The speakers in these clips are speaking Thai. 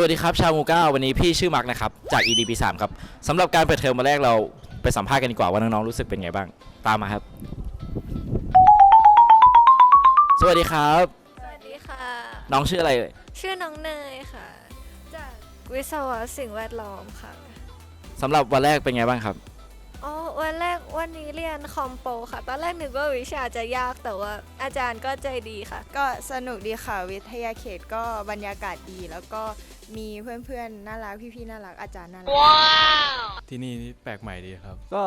วัสดีครับ ชาวมูก้าวันนี้พี่ชื่อมาร์กนะครับ จาก EDP 3ครับสำหรับการเปิดเทอมมาแรกเราไปสัมภาษณ์กันดีกว่าว่าน้องๆรู้สึกเป็นไงบ้าง ตามมาครับ สวัสดีครับ สวัสดีค่ะ น้องชื่ออะไรเอ่ยชื่อน้องเนยค่ะ จากวิศวะสิ่งแวดล้อมค่ะสำหรับวันแรกเป็นไงบ้างครับ อ๋อ วันแรก วันนี้เรียนคอมโปค่ะ ตอนแรกนึกว่าวิชาจะยากแต่ว่าอาจารย์ก็ใจดีค่ะ ก็สนุกดีค่ะ วิทยาเขตก็บรรยากาศดี แล้วก็มีเพื่อนๆ น่ารักพี่ๆ น่ารักอาจารย์น่ารัก ที่นี่นี่แปลกใหม่ดีครับ ก็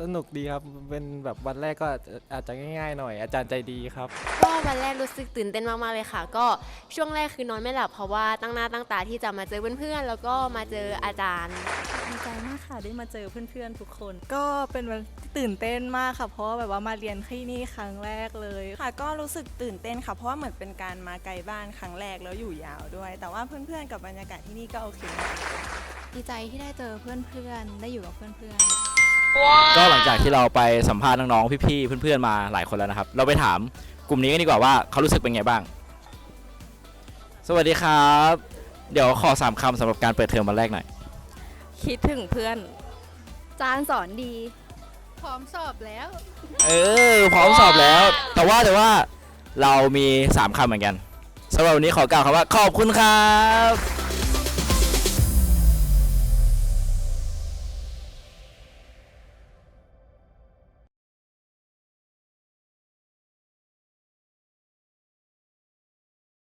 สนุกดีครับ เป็นแบบวันแรกก็อาจจะง่ายๆหน่อย อาจารย์ใจดีครับ ก็วันแรกรู้สึกตื่นเต้นมากๆเลยค่ะ ก็ช่วงแรกคือนอนไม่หลับเพราะว่าตั้งหน้าตั้งตาที่จะมาเจอเพื่อนๆแล้วก็มาเจออาจารย์ดีใจมากค่ะได้มาเจอเพื่อนๆทุกคน ก็เป็นวันที่ตื่นเต้นมากค่ะ เพราะว่าแบบว่ามาเรียนที่นี่ครั้งแรกเลยค่ะ ก็รู้สึกตื่นเต้นค่ะ เพราะว่าเหมือนเป็นการมาไกลบ้านครั้งแรกแล้วอยู่ยาวด้วย แต่ว่าเพื่อนๆกับบรรยากาศที่นี่ก็โอเคมากดีใจที่ได้เจอเพื่อนๆได้อยู่กับเพื่อนๆ ก็หลังจากที่เราไปสัมภาษณ์น้องๆ พี่ๆ เพื่อนๆ มาหลายคนแล้วนะครับ เราไปถามกลุ่มนี้กันดีกว่าว่าเขารู้สึกเป็นไงบ้าง สวัสดีครับ เดี๋ยวขอสามคำสำหรับการเปิดเทอมวันแรกหน่อย คิดถึงเพื่อน จานสอนดี พร้อมสอบแล้ว เออ พร้อมสอบแล้ว แต่ว่าแต่ว่าเรามี3คำเหมือนกันสำหรับวันนี้ขอกล่าวคำว่าขอบคุณครับ